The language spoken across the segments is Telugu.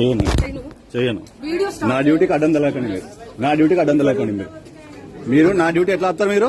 చేయను. చేయను? నా డ్యూటీకి అడ్డం తెలకండి మీరు. నా డ్యూటీకి అడ్డం తెలకండి మీరు. మీరు నా డ్యూటీ ఎట్లా వస్తారు మీరు?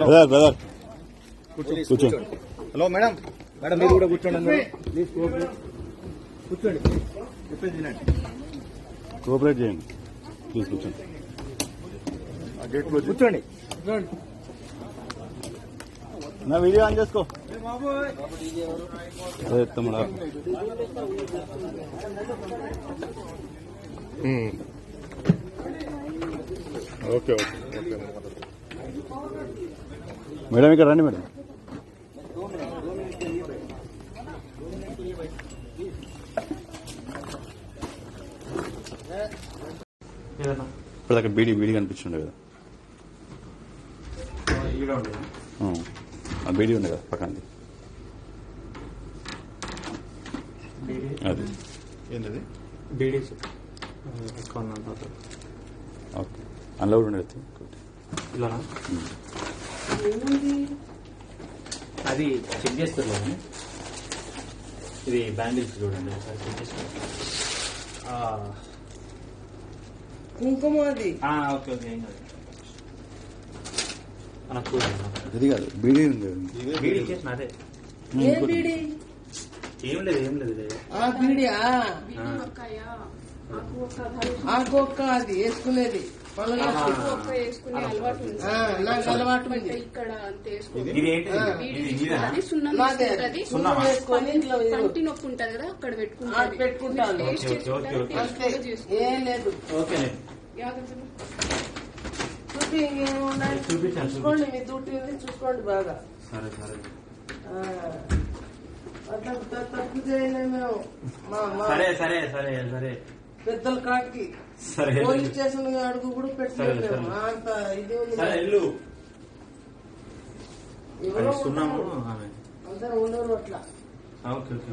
బ్రదర్ బ్రదర్ కూర్చో హలో మేడం మేడం మీరు కూడా కూర్చోండి. ప్లీజ్ కూర్చోండి చెప్పేది వినండి. కోఆపరేట్ చేయండి. ప్లీజ్ కూర్చోండి. కూర్చోండి. నా వీడియో ఆన్ చేసుకో. తమ్ముడా ఓకే ఓకే ఓకే మేడం ఇక్కడ రండి మేడం. ఇప్పుడు దాకా బీడీ బీడీ కనిపించిండే కదా. ఆ, బీడీ ఉండే కదా పక్కనది అది ఏంటది? ఓకే. ఉండేది. ఇలానా? అది చెక్ చేస్తారు ఇది బ్యాండిల్స్ చూడండి. ఒకసారి చెక్ ఆ, కుంకుమ అది. ఆ, ఓకే ఓకే ఏం కాదు. నాకు చూడండి ఇది కాదు. బీడీ ఉంది. బీడీ ఇచ్చేసిన అదే. ఏ లేదు ఏం లేదు. ఆ బీడియా? ఆకు ఒక్క అది వేసుకునేది. నాకు అలవాటు ఉంది. పంటి నొప్పి ఉంటది కదా అక్కడ ఆ, పెట్టుకుంటది పెట్టుకుంటాను. టేస్ట్ ఓకే, ఓకే, చేసుకుంటారు? ఓకే. టేస్ట్ అంతే. కూడా చేసుకో ఏం లేదు. ఓకే. యాదవ్ చూపి ఇంకేమున్నాయి? చూపించాను చూసుకోండి మీ డ్యూటీ ఉంది చూసుకోండి బాగా. సరే సరే. సరే సరే సరే సరే. పెద్దల కాకి. సరే పోలీస్ స్టేషన్ అడుగు కూడా పెట్టలేము. అంత ఇది సరే అది సున్నాము అందరూ ఉండరు అట్లా. Okay okay.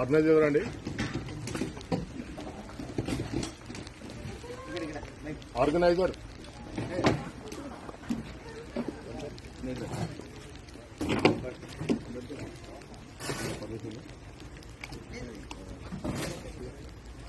ఆర్గనైజ్ ఎవరండి? ఆర్గనైజర్.